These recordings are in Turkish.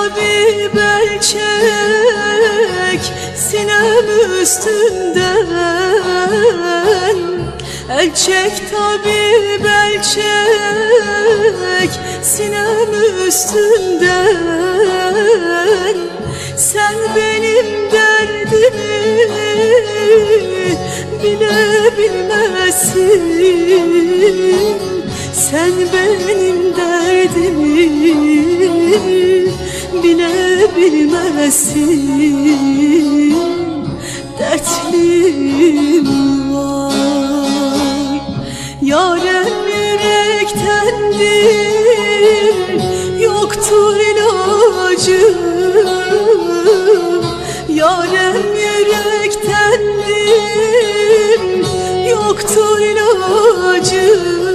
El çek tabip el çek Sinem üstünden. El çek tabip el çek Sinem üstünden. Sen benim derdimi bile bilmezsin. Sen benim derdimi bile bilmezsin Dertlim var. Yarem yürektendir Yoktur ilacım Yarem yürektendir Yoktur ilacım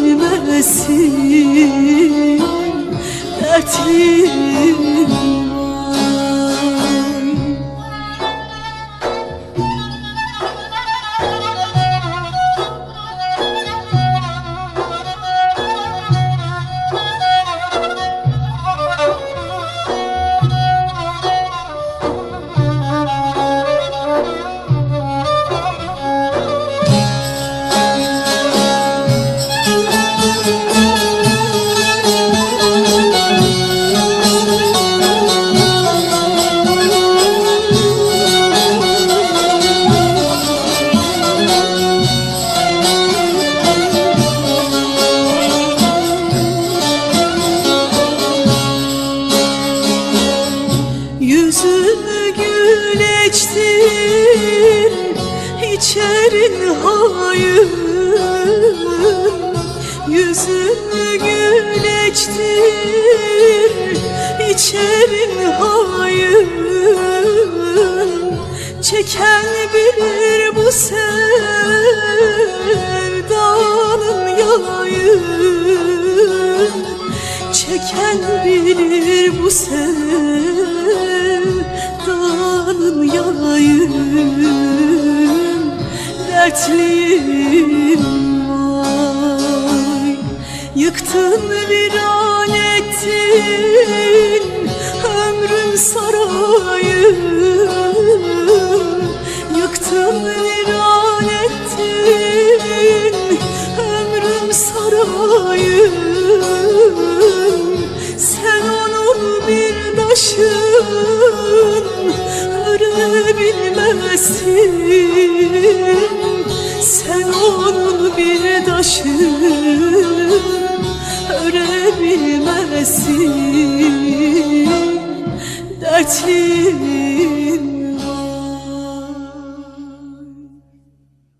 Sarabilmezsin Dertlim içerin hayır Yüzümü güleçtir. İçerin hayır Çeken bilir bu sevdanın yalayı. Çeken bilir bu sevdanın yalayı Dertliyim vay. Yıktın viran ettin ömrüm sarayı. Yıktın viran ettin ömrüm sarayı. Sen onun bir taşın örebilmezsin bir taşın örebilmezsin Dertli